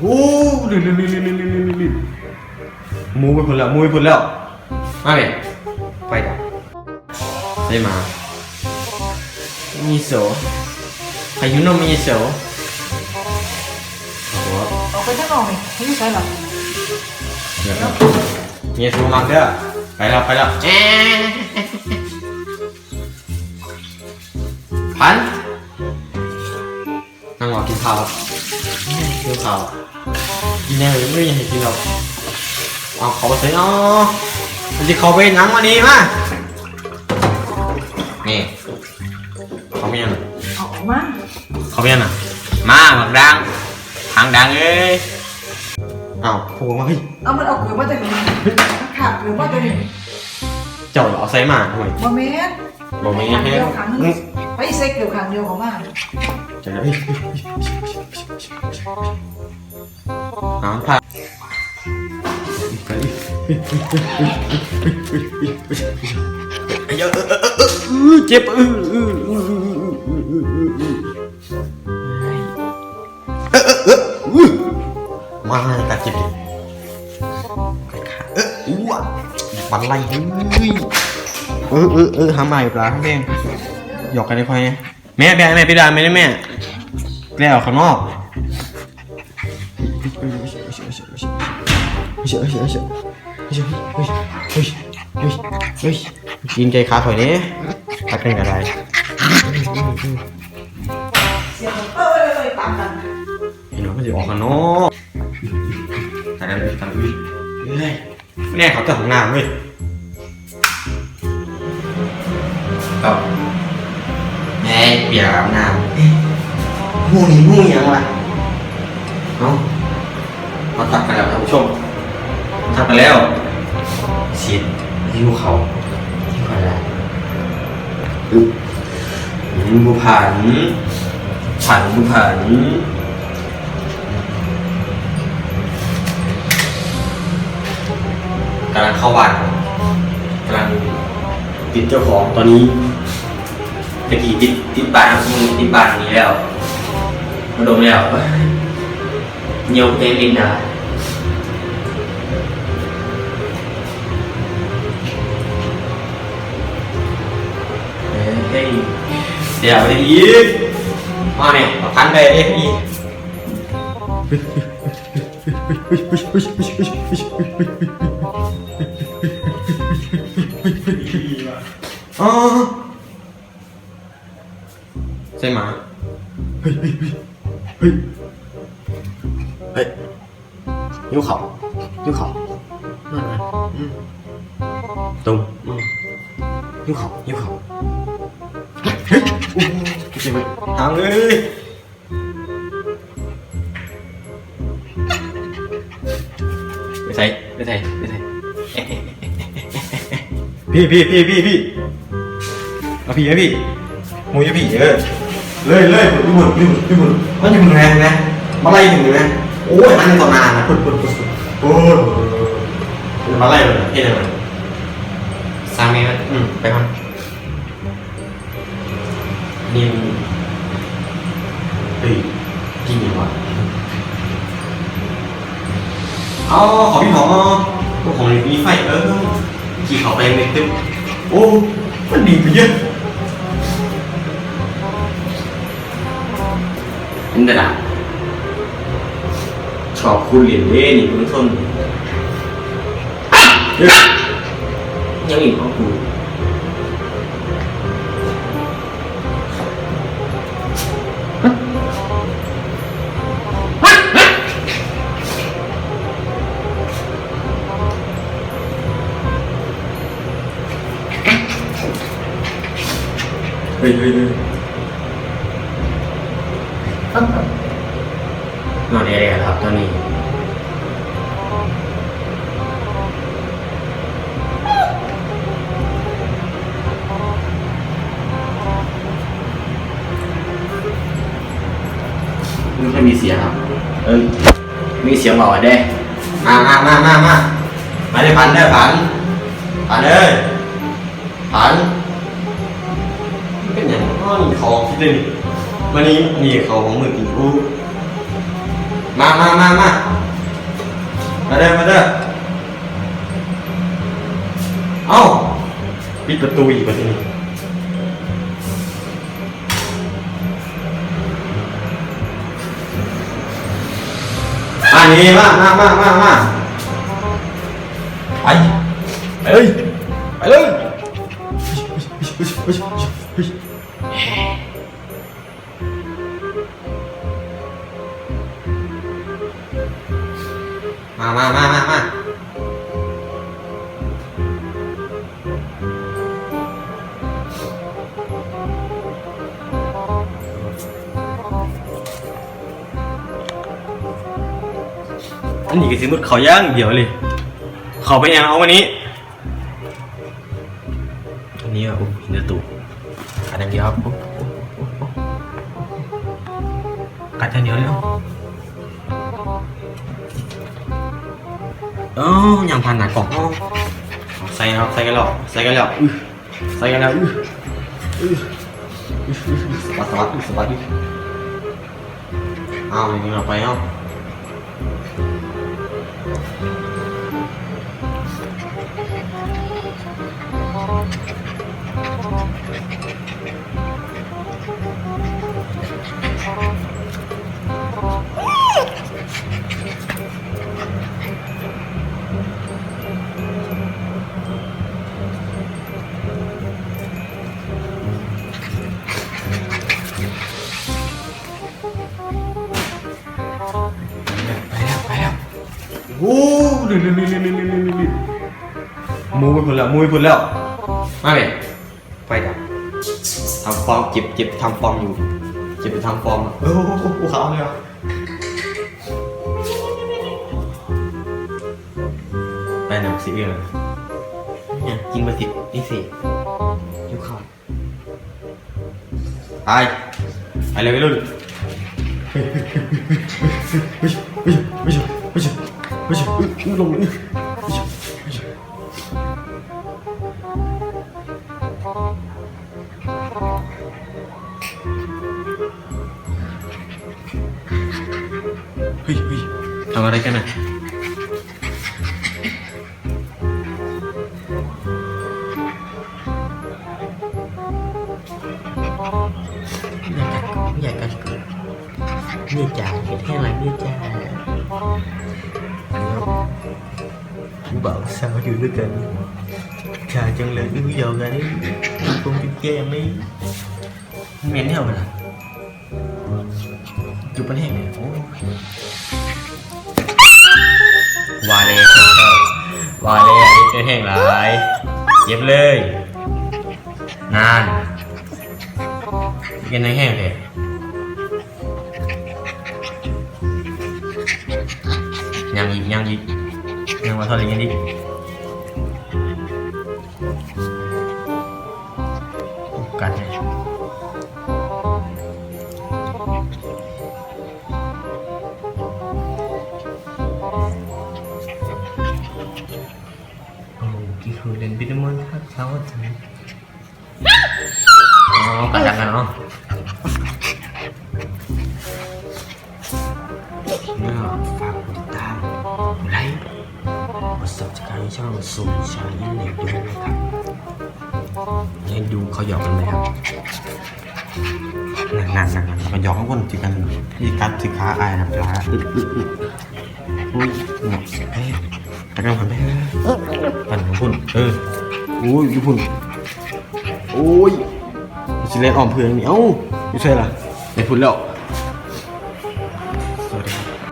โอ้ลื่นลื่นลื่นลื่นลื่นลื่นลื่นมูไปพุ่นแล้วมูไปพุ่นแล้วมาเลยไปดับได้มามีโสพายุโนมีโสโอ้โหออกไปข้างนอกนี่ไม่ใช่หรอเดี๋ยวนะมีโสมักเด้อไปแล้วไปแล้วแอะพันนั่งรอกินข้าวครับ กินข้าวกินแน่เลยไม่อยากให้กินหรอกเอาเขาไปใส่เนาะมันจะเขาไปหนังวันนี้มานี่เขาไม่ยังเอาออกมาเขาไม่ยังอะมาบักดังทางดังเอ้ยอ้าวพูดว่าเฮ้ยเอามันเอาเกลือมาจากไหนขาดเกลือมาจากไหนเจ้าเอาใส่มาทำไมบะเม็ดบอกไม่ขังให้เดียวขังนึง ไปเซ็กเดียวขังเดียวของมาจะได้น้ำผักเจ็บเออมาตัดเจ็บดิเอออ้วนมันไล่เฮ้ยเออเออเออทำใหม่ปลาแม่ง หยอกกันได้ค่อยเนี่ยแม่แม่แม่พี่ดาไม่ได้แม่แกล้วข้างนอกกินไก่ขาข่อยนี้ตักกันกับอะไรเสียงเออเลยเลยตามกันเห็นว่ามันจะออกข้างนอกแตักกันเลยตักกันเลยเฮ้ยแม่เขาจะของน้ำเว้ย ปียกอาบน้ำหูนี่หูยังวะเอ้าเราตักกันแล้วท่านผู้ชมตักกันแล้วฉีดยิ้วเขาที่คอยละอึ๊บอืมบุผ่านผ่านบุผ่านกำลังเข้าบ้านกำลังติดเจ้าของตอนนี้ะกี้ติดติดบ้านมือติดบ้านนี้แล้วมาดมแล้วเนียวเต็มลิ้นได้เฮ้ยเดี๋ยวไปอีกมาเนี่ยเอาพันไปเอ้ยอีกอ๋อ ช่ไหมเฮ้ยเฮ้ยเฮ้ยเฮ้ยยิ้วเขายิ้วเขานั่นไงตรงอืมยิ้วเขายิ้วเขาเฮ้ยโอ้โหเจ็บไหมทางเลยไปใส่ไปใส่ไปใส่พี่พี่พี่พี่พี่เอาพี่เอาพี่มูยพี่เออ เลยเลยพี่บุญพี่บุญพี่บุญมันอยู่มึงแรงนะมาไล่ถึงนะโอ้ยอันนี้ต่อนานนะพุดพุดพุดพุดโอ้ยมาไล่เลยเฮ้ยเลยมันสามเมตรอืมไปมันนิมเฮ้ยจริงเหรอวะอ๋อขอพี่หมอพวกของมีไฟเออขี่เขาไปไม่ตึ๊บโอ้มันดีไปเยอะ เป็นแต่ละชอบคุณเหรียญเล่นี่คุณต้นยยังอีกของคุณเฮ้ยเฮ้ยเฮ้ย นอนแอร์ครับตอนนี้ไม่ค่อยมีเสียงครับเออมีเสียงบอกได้มามามามามามาได้พันได้พันพันเอ้ยพันเป็นอย่างน้อนี่เขาคิดเลยนี่วันนี้นี่เขาของมือกินกู มมามามามามาเด้อมาเด้อเอ้าปิดประตูอีกประทีนี้มานี่มามามามามาไปไปเลยไปเลย มามามามามาอันนี้ก็สิมุดเขาย่างเดี๋ยวเลย เขาไปยังเอาวันนี้ อันนี้อะโอ้หินตูกัดอย่างเดียวครับกัดอย่างเดียวเลยเนา เอ้ายังพันหนากล่องเอ้าเอาใส่นะครับใส่กันแล้วใส่กันแล้วอื้อใส่กันแล้วอื้ออื้ออื้ออื้ออื้อสะบัดสะบัดอื้อสะบัดอื้อเอาอย่างนี้เราไปเนา โอ้ลืมลืมลืมลืมลืมลืมลืมลืมมูไปพุ่นแล้วมูไปพุ่นแล้ว มาเลยไฟดับทำฟอร์มเจ็บเจ็บทำฟอร์มอยู่เจ็บไปทำฟอร์มอะโอ้โหโอ้โหขาวเลยอะไปหนังสีเอืองเนี่ยกินมาสินี่สิยิ้วข้าวไปไปเลยไปรุ่นไม่ใช่ไม่ใช่ไม่ใช่ไม่ใช่ 옳지, 옳지, 옳지, 옳지. Ui, ui, làm ở đây cái này Nhà cạch cửa Nhà cạch cửa Nhà cạch cửa hay là nhà cạch bảo sao chưa được cả trà chẳng lẽ cứ giàu ra đấy con chụp cho em ấy? Mẹ nó hồng à chụp bánh hẹn mẹ và lê và lê đi chơi hẹn lại. Dẹp lê. Nàn. Cái này hẹn thiệt nhằm gì nhằm gì? yang masalah ini. Bukan ya. Kemudian bila mana sawat ni. Oh, kadang-kadang. ช่องสุ่มชายินเล็กด้วยนะครับเล่นดูเขาหยอกกันไหมครับนั่นนั่นนั่นมันหยอกข้างบนที่กันที่กัดที่ขาอายนะปลาอึดอึดอึดอุ้ยหนักเฮ้ยตะกันผ่านไปปั่นของคุณเออโอ้ยญี่ปุ่นโอ้ยสิเลนออมเพื่อนนี่เอ้าไม่ใช่ล่ะไม่พูดแล้ว